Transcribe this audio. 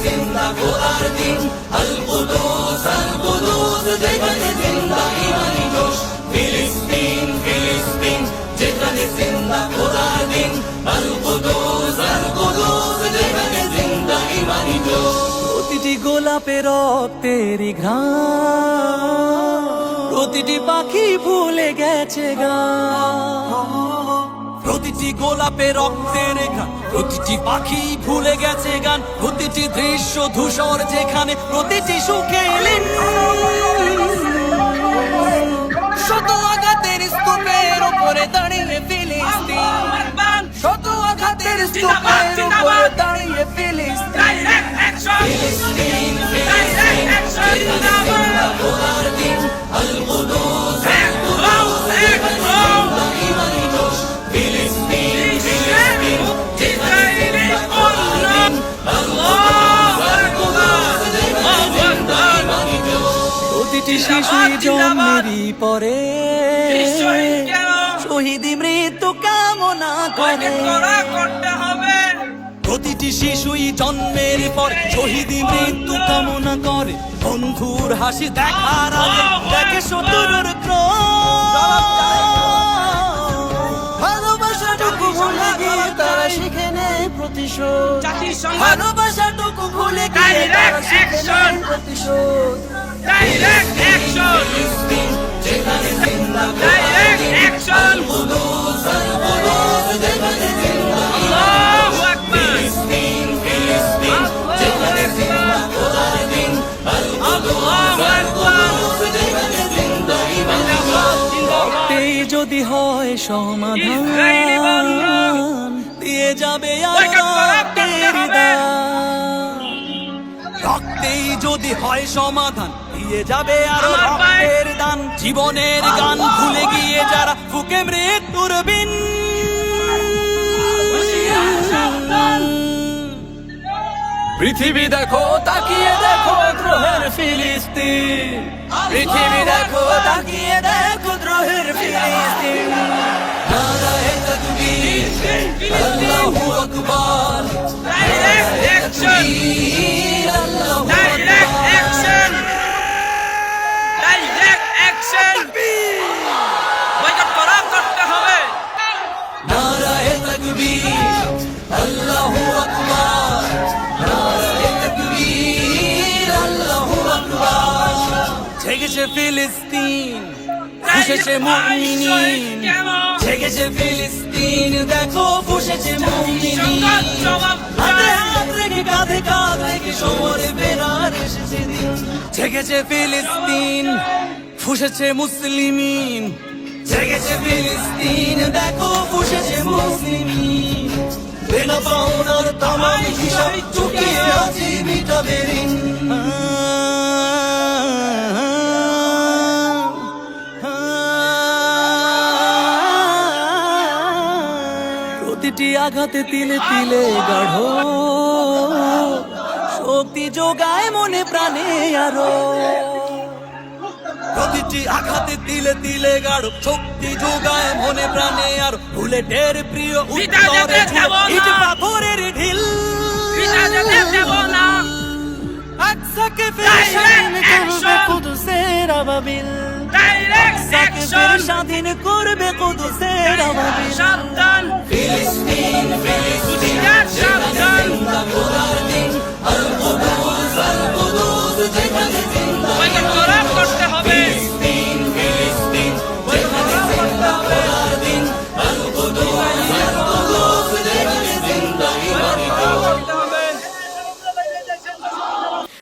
খোদার দিন আল কুদুস আল কুদুস যেখানে জিন্দা ইমানি জোশ ফিলিস্তিন ফিলিস্তিন যেখানে জিন্দা খোদার দিন আল কুদুস আল কুদুস যেখানে জিন্দা ইমানি জোশ প্রতিটি গোলাপে রক্তেরই ঘ্রাণ। প্রতিটি পাখি ভুলে গেছে গান প্রতিটি গোলাপে রক্তের গান প্রতিটি পাখি ভুলে গেছে গান প্রতিটি দৃশ্য ধূসর যেখানে প্রতিটি সুখে। শত আঘাতের স্তূপের উপরে দাঁড়িয়ে ফিলিস্তিন। শত আঘাতের স্তূপের উপরে দাঁড়িয়ে ফিলিস্তিন। ফিলিস্তিন ফিলিস্তিন। শিশুই জন্মেরই পরে। শহীদি মৃত্যু কামনা করে। প্রতিটি শিশুই জন্মের পর শহীদি মৃত্যু কামনা করে। বন্ধুর হাসি দেখার আগে দেখে শত্রুর ভালোবাসাটুকু ভুলে গিয়ে তারা শিখে নেয় প্রতিশোধ। ভালোবাসাটুকু ভুলে গিয়ে নেয় প্রতিশোধ। ডাইরেক্ট অ্যাকশন যেখানে জিন্দা ডাইরেক্ট অ্যাকশন যদি হয় সমাধান দিয়ে যাবে আর রক্তেই যদি হয় সমাধান দিয়ে যাবে আর রক্তের দান। জীবনের গান ভুলে গিয়ে যারা ফুকে মৃত্যুর বিন। পৃথিবী দেখো তাকিয়ে দেখো দ্রোহের ফিলিস্তিন। পৃথিবী দেখো তাকিয়ে দেখো দ্রোহের ফিলিস্তিন। নারায়ে তাকবীর আল্লাহু আকবার। জেগেছে ফিলিস্তিন ফুসেছে মুমিনিন। জেগেছে ফিলিস্তিন, দেখো ফুসেছে মুমিনিন। হাতে। হাত রেখে, কাঁধে কাঁধ রেখে সমরে বেড়ার এসেছে দিন। জেগেছে ফিলিস্তিন ফুসেছে মুসলিমিন। জেগেছে ফিলিস্তিন, দেখো ফুসেছে মুসলিমিন। বেনা পাওনার তামাম হিসাব চুকিয়ে আছি মিটাবে ঋণ প্রতিটি আঘাতে তিলে তিলে গাঢ়। শক্তি যোগায় মনে প্রাণে আরও। প্রতিটি আঘাতে তিলে তিলে গাঢ়। শক্তি যোগায় মনে প্রাণে আর। বুলেটের প্রিয় উত্তরে। ইট পাথরের ঢিল। আকসাকে ফের স্বাধীন করবে! কুদুসের আবাবিল। আকসাকে ফের স্বাধীন করবে কুদুসের আবাবিল।